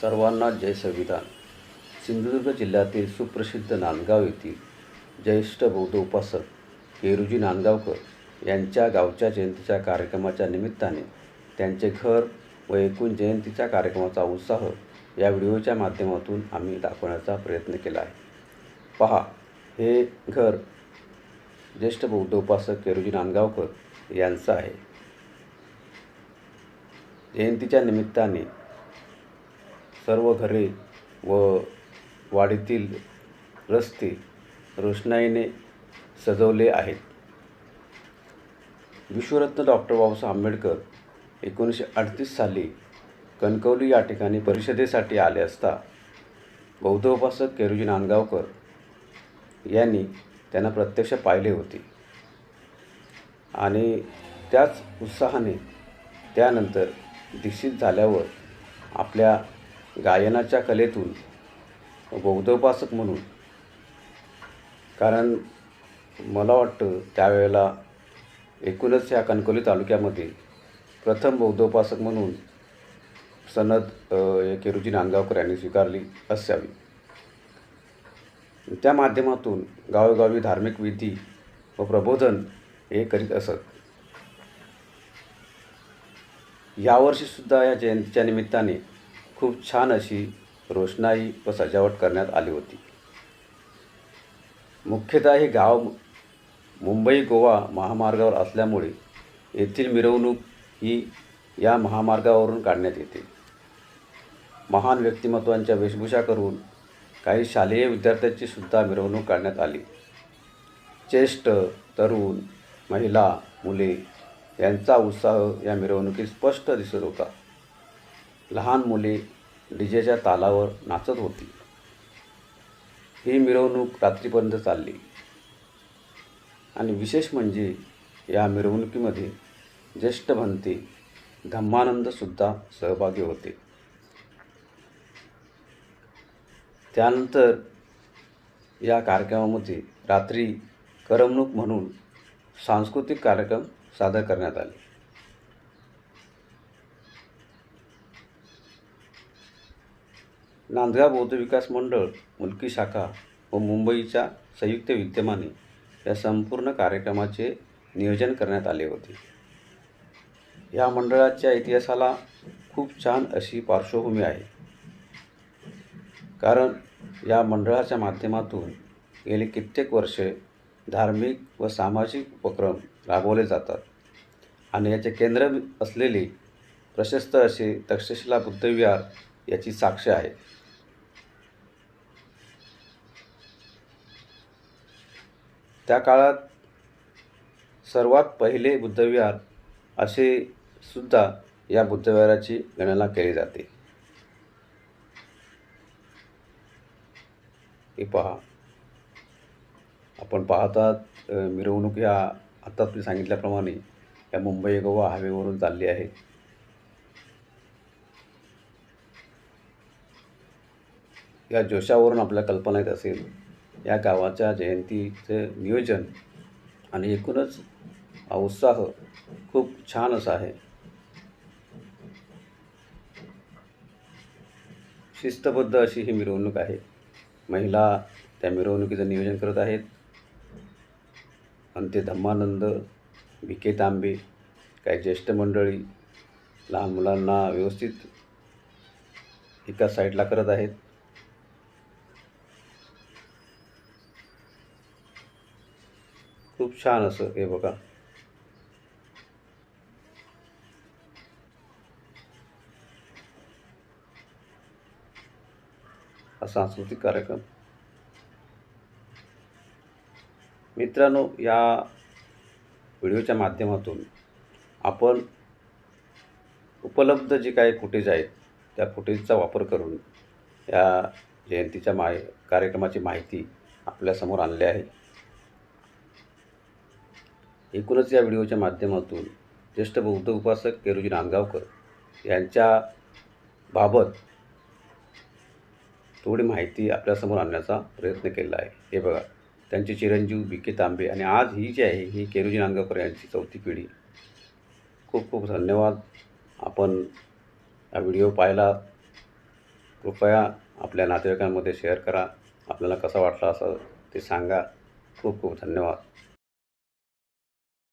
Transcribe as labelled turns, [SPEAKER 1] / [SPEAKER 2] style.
[SPEAKER 1] सर्वांना जय संविधान. सिंधुदुर्ग जिल्ह्यातील सुप्रसिद्ध नांदगाव येथील ज्येष्ठ बौद्ध उपासक केरुजी नांदगावकर यांच्या गावच्या जयंतीच्या कार्यक्रमाच्या निमित्ताने त्यांचे घर व एकूण जयंतीच्या कार्यक्रमाचा उत्साह या व्हिडिओच्या माध्यमातून आम्ही दाखवण्याचा प्रयत्न केला आहे. पहा हे घर ज्येष्ठ बौद्ध उपासक केरुजी नांदगावकर यांचं आहे. जयंतीच्या निमित्ताने सर्व घरे व वाडीतील रस्ते रोषणाईने सजवले आहेत. विश्वरत्न डॉक्टर बाबासाहेब आंबेडकर एकोणीसशे अडतीस साली कणकवली या ठिकाणी परिषदेसाठी आले असता बौद्ध उपासक केरुजी नांदगावकर यांनी त्यांना प्रत्यक्ष पाहिले होते. आणि त्याच उत्साहाने त्यानंतर दीक्षित झाल्यावर आपल्या गायनाच्या कलेतून बौद्धोपासक म्हणून. कारण मला वाटतं त्यावेळेला एकूणच ह्या कणकवली तालुक्यामध्ये प्रथम बौद्धोपासक म्हणून सनद हे केरुजी नांदगावकर यांनी स्वीकारली असावी. त्या माध्यमातून गावोगावी धार्मिक विधी व प्रबोधन हे करीत असत. यावर्षीसुद्धा या जयंतीच्या निमित्ताने खूप छान अशी रोषणाई व सजावट करण्यात आली होती. मुख्यतः हे गाव मुंबई गोवा महामार्गावर असल्यामुळे येथील मिरवणूक ही या महामार्गावरून काढण्यात येते. महान व्यक्तिमत्वांच्या वेशभूषा करून काही शालेय विद्यार्थ्यांची सुद्धा मिरवणूक काढण्यात आली. ज्येष्ठ तरुण महिला मुले यांचा उत्साह या मिरवणुकीत स्पष्ट दिसत होता. लहान मुले डीजेच्या तालावर नाचत होती. ही मिरवणूक रात्रीपर्यंत चालली. आणि विशेष म्हणजे या मिरवणुकीमध्ये ज्येष्ठ भंते धम्मानंदसुद्धा सहभागी होते. त्यानंतर या कार्यक्रमामध्ये रात्री करमणूक म्हणून सांस्कृतिक कार्यक्रम सादर करण्यात आले. नांदगाव बौद्ध विकास मंडळ मुलकी शाखा व मुंबईच्या संयुक्त विद्यमाने या संपूर्ण कार्यक्रमाचे नियोजन करण्यात आले होते. या मंडळाच्या इतिहासाला खूप छान अशी पार्श्वभूमी आहे. कारण या मंडळाच्या माध्यमातून गेली कित्येक वर्षे धार्मिक व सामाजिक उपक्रम राबवले जातात आणि याचे केंद्र असलेले प्रशस्त असे तक्षशिला बुद्धविहार याची साक्ष आहे. त्या काळात सर्वात पहिले बुद्धविहार असे सुद्धा या बुद्धविहाराची गणना केली जाते. हे पहा. आपण पाहतात मिरवणूक ह्या आत्ताच मी सांगितल्याप्रमाणे या मुंबई गोवा हायवेवरून चालली आहे. या जोशावरून आपल्या कल्पना येत असेल या गावाच्या जयंतीचं नियोजन आणि एकूणच हा उत्साह खूप छान असा आहे. शिस्तबद्ध अशी ही मिरवणूक आहे. महिला त्या मिरवणुकीचं नियोजन करत आहेत. आणि ते धम्मानंद भिके तांबे काही ज्येष्ठ मंडळी लहान मुलांना व्यवस्थित एका साईडला करत आहेत. खूप छान असं हे बघा. हा सांस्कृतिक कार्यक्रम. मित्रांनो या व्हिडिओच्या माध्यमातून आपण उपलब्ध जे काही फुटेज आहेत त्या फुटेजचा वापर करून या जयंतीच्या माय कार्यक्रमाची माहिती आपल्यासमोर आणली आहे. एकूणच या व्हिडिओच्या माध्यमातून ज्येष्ठ बौद्ध उपासक केरुजी नांदगावकर यांच्या बाबत थोडी माहिती आपल्यासमोर आणण्याचा प्रयत्न केला आहे. हे बघा त्यांचे चिरंजीव बी के तांबे आणि आज ही जी आहे ही केरुजी नांदगावकर यांची चौथी पिढी. खूप खूप धन्यवाद. आपण हा व्हिडिओ पाहिला कृपया आपल्या नातेवाईकांमध्ये शेअर करा. आपल्याला कसा वाटला असं ते सांगा. खूप खूप धन्यवाद.